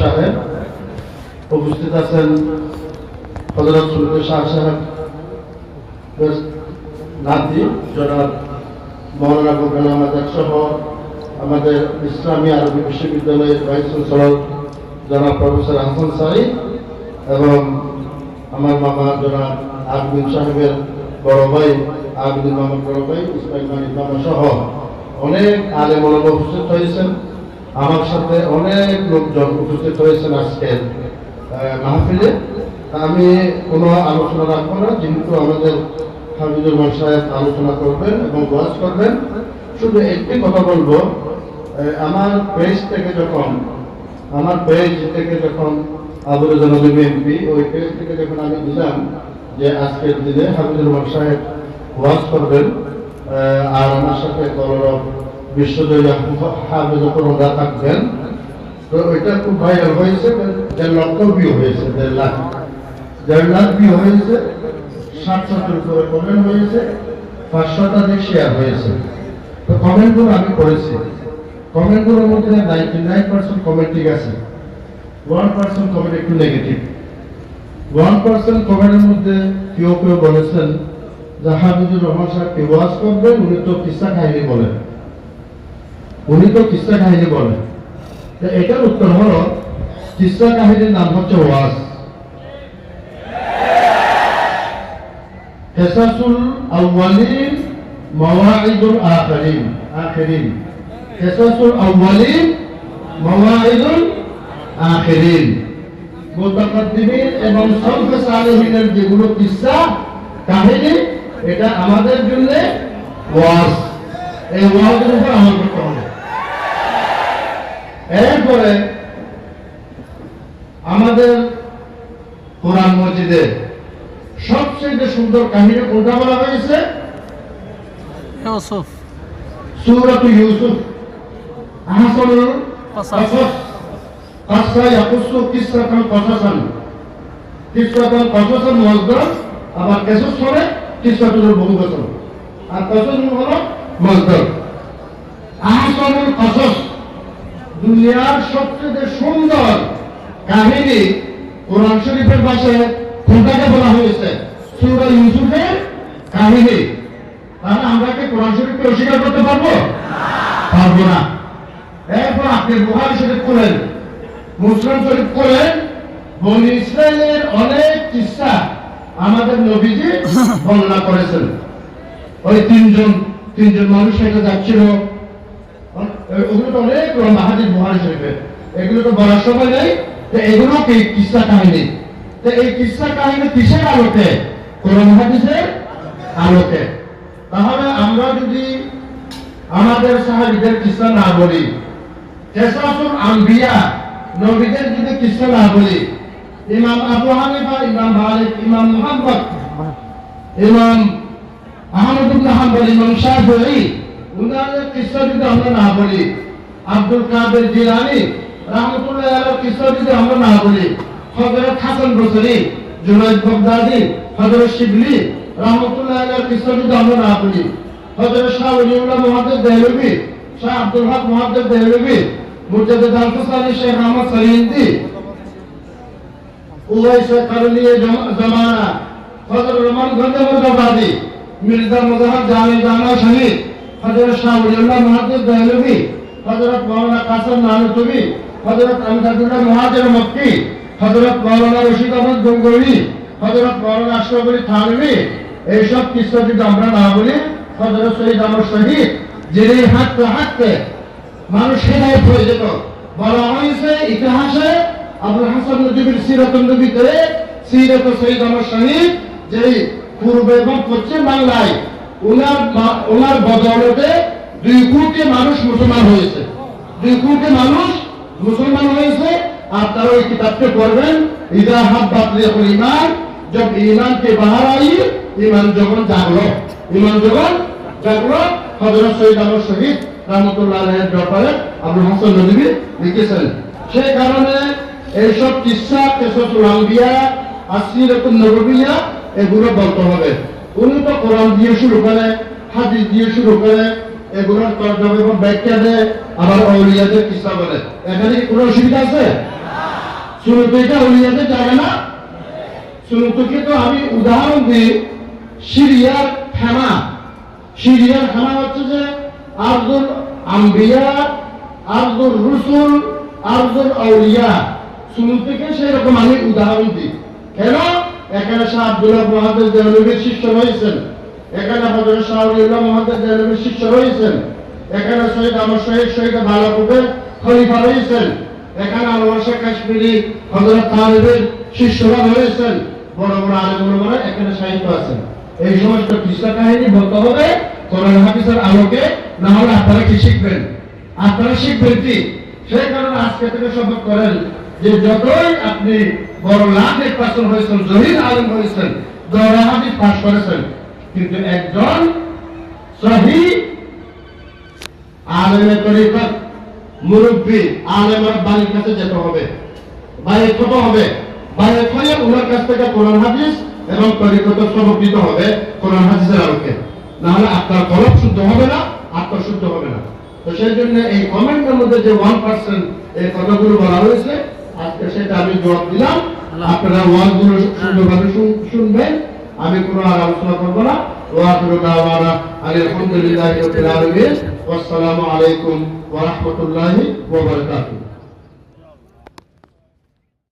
সাহেব, উপস্থিত আছেন হজরত সুলতান শাহ সাহেব, নাতি জনাব মৌলানা আহমদ সহ আমাদের ইসলামী আরবি বিশ্ববিদ্যালয়ের ভাইস চ্যান্সেলর জনাব প্রফেসর হাসান সাইদ এবং আমার মামা জনাব আবদিন সাহেবের বড় ভাই আবদিন মামার বড় ভাই, ইসমাইল মানিক মামা সহ অনেক আলেম ওলামা উপস্থিত হয়েছেন। আমার সাথে অনেক লোকজন উপস্থিত হয়েছেন আজকের আহ, মাহফিলে। আমি কোনো আলোচনা রাখব না যেহেতু আমাদের হামিদুর রহমান সাহেব আলোচনা করবেন এবং ওয়াজ করবেন। শুধু একটি কথা বলব আমার পেজ থেকে যখন আমার পেজ থেকে যখন আবুল জানালিম এমপি ওই পেজ থেকে যখন আমি দিলাম যে আজকের দিনে হামিদুর রহমান সাহেব ওয়াজ করবেন আর আমার সাথে কলরব বিশ্বজয়ী হাফিজ করোনা থাকবেন তো খুব হয়েছে হয়েছে লাখ। লাখ হয়েছে কমেন্ট হয়েছে শেয়ার হয়েছে। তো কমেন্টগুলো আমি করেছি। কমেন্টগুলোর মধ্যে নাইনটি নাইন পার্সেন্ট কমেন্ট ঠিক আছে। ওয়ান পার্সেন্ট কমেন্ট একটু নেগেটিভ ওয়ান পার্সেন্ট কমেন্টের মধ্যে কেউ কেউ বলেছেন যে হামিদুর রহমান সাহেবকে ওয়াজ করবেন, উনি তো কিসা কাহিনী বলেন। উনি তো কিসা কাহিনী এটার উত্তর হলো কিসা কাহিনীর নাম হচ্ছে ওয়াজ। মাওয়াইদুল মাওয়াইদুল এবং সলফে সালেহিনের যেগুলো কিসসা কাহিনী, এটা আমাদের জন্য ওয়াজ। এই ওয়াজের উপর আমল করতে হবে। এরপরে আমাদের কোরআন মসজিদে সবচেয়ে সুন্দর কাহিনী কোনটা বলা হয়েছে? ইউসুফ। সূরাতু ইউসুফ। আহসানুল কসাস। কসাস কাসা ইয়াকুসু কিসরাতান কসাসান কিসরাতান কসাসান মজদার আবার কেসস হবে কিসরাতুল বহুবচন আর কসাস হলো মজদার। আহসানুল কসাস দুনিয়ার সবচেয়ে সুন্দর কাহিনী কোরআন শরীফের পাশে কোনটাকে বলা হয়েছে। সূরা ইউসুফের কাহিনী। তাহলে আমরা কি কোরআন শরীফকে অস্বীকার করতে পারব? পারব না। এরপর আপনি বুহারি শরীফ করেন মুসলিম শরীফ করেন বনি ইসরায়েলের অনেক কিস্সা আমাদের নবীজি বর্ণনা করেছেন। ওই তিনজন তিনজন মানুষ সেটা যাচ্ছিল ওগুলো তো অনেক মাহাদির এগুলো তো বলার সময় নেই, তো এগুলো কি কাহিনী? তো এই কিস্সা কাহিনী কিসের আলোকে? কোরআন হাদিসের আলোকে। তাহলে আমরা যদি আমাদের সাহাবীদের কিস্সা না বলি কেসাসুল আম্বিয়া নবীদের যদি কিস্সা না বলি, ইমাম আবু হানিফা, ইমাম মালিক, ইমাম মুহাম্মদ, ইমাম আহমদ ইবনে হাম্বল, ইমাম শাফিঈ কিস্সা যদি আমরা না বলি, আব্দুল কাদের জিলানী রাহমাতুল্লাহ কিস্সা যদি আমরা না বলি, হযরত হাসান বসরি, জুনাইদ বাগদাদি, হযরত শিবলি রাহমাতুল্লাহ কিস্সা যদি আমরা না বলি, হযরত শাহ ওলিউল্লাহ মুহাদ্দিস দেহলভী শাহ আব্দুল হক মুহাদ্দিস দেহলভী মুজাদ্দিদ আল-ফুসানি শেখ আহমদ সরিন্দি উওয়াইস কারলিয়ে জামানা, হযরত রহমান গঞ্জাবাদি মির্জা মুজাহিদ জামি জানা শহীদ হযরত শাহ ওলিউল্লাহ মুহাদ্দিস দেহলভী হযরত মাওলানা কাসেম নানুতুবি হযরত আমদাদুল্লাহ মুহাজির মক্কি, হযরত মাওলানা রশিদ আহমদ গঙ্গোই হযরত মাওলানা আশরাফ আলী থানভী এইসব কিস্সা যদি আমরা না বলি, হযরত শহীদ আমার শহীদ, যিনি হাঁটতে হাঁটতে মানুষ হেদায়ত হয়ে যেত। বলা হয়েছে ইতিহাসে আবুল হাসান নজিবের সিরাত নবীতে সিরাত শহীদ আমার শহীদ, যেই পূর্ব এবং পশ্চিম বাংলায় ওনার বদলতে দুই কোটি মানুষ মুসলমান হয়েছে। দুই কোটি মানুষ মুসলমান হয়েছে। আর তারা ওই কিতাবকে পড়বেন, ইদা হাত বাতলে এখন ইমান যখন ইমানকে বাহার আই ইমান যখন জাগলো ইমান যখন জাগলো হজরত সৈয়দ আলম শহীদ রহমতুল্লাহ আলহের ব্যাপারে আবুল হাসান নদী লিখেছেন। সে কারণে এইসব কিসা কেসব লাম্বিয়া আসিরতুল নবিয়া এগুলো বলতে হবে। উনি তো কোরআন দিয়ে শুরু করে, হাদিস দিয়ে শুরু করে এগুলোর তর্জমা এবং ব্যাখ্যা দেয় আবার অলিয়াদের কিসা বলে। এখানে কি কোনো অসুবিধা আছে? এটা অলিয়াদের জায়গা না? শুরুতে তো আমি উদাহরণ দিই, সিরিয়ার থানা সিরিয়ার থানা হচ্ছে যে, আব্দুল আম্বিয়া, আব্দুল রসুল, আব্দুল আউলিয়া। শুরু থেকে সেরকম আমি উদাহরণ দিই। কেন? এখানে শাহ আব্দুল্লাহ মহাদেব দেওয়ানবীর শিষ্য রয়েছেন। এখানে হজরত শাহুল্লাহ মহাদেব দেওয়ানবীর শিষ্য রয়েছেন। এখানে শহীদ আমার শহীদ শহীদ বালাপুরের খলিফা রয়েছেন। এখানে আনোয়ার শেখ কাশ্মীরি হজরত তালিবের শিষ্যরা রয়েছেন। বড় বড় আলেমরা এখানে সাহিত্য আছেন। এই সমস্ত কিসা কাহিনী বলতে হবে, কোরআন হাদিসের আলোকে, না হলে আপনারা কি শিখবেন? আপনারা শিখবেন কি? সেই কারণে আজকে থেকে শপথ করেন যে যতই আপনি বড় পার্সন হয়েছেন, জহির আলম হয়েছেন দরা হাদিস পাশ করেছেন। কিন্তু একজন সহি মুরব্বী, আলেমের বাড়ির কাছে যেতে হবে বাইরে হবে বাইরে ওনার কাছ থেকে কোরআন হাদিস এবং তরিকত হবে, কোরআন হাদিসের আলোকে। নাহলে আপনার কলম শুদ্ধ হবে না আত্মা শুদ্ধ হবে না। তো সেই জন্য এই কমেন্টের মধ্যে যে ওয়ান পার্সেন্ট এই কথাগুলো বলা হয়েছে, আজকে সেটা আমি জবাব দিলাম। আপনারা ওয়াজগুলো সুন্দরভাবে শুনবেন আমি কোনো আর আলোচনা করব না। ওয়াকিরু দাওয়ানা আলহামদুলিল্লাহি রাব্বিল আলামিন। ওয়াসসালামু আলাইকুম ওয়া রাহমাতুল্লাহি ওয়া বারাকাতুহু।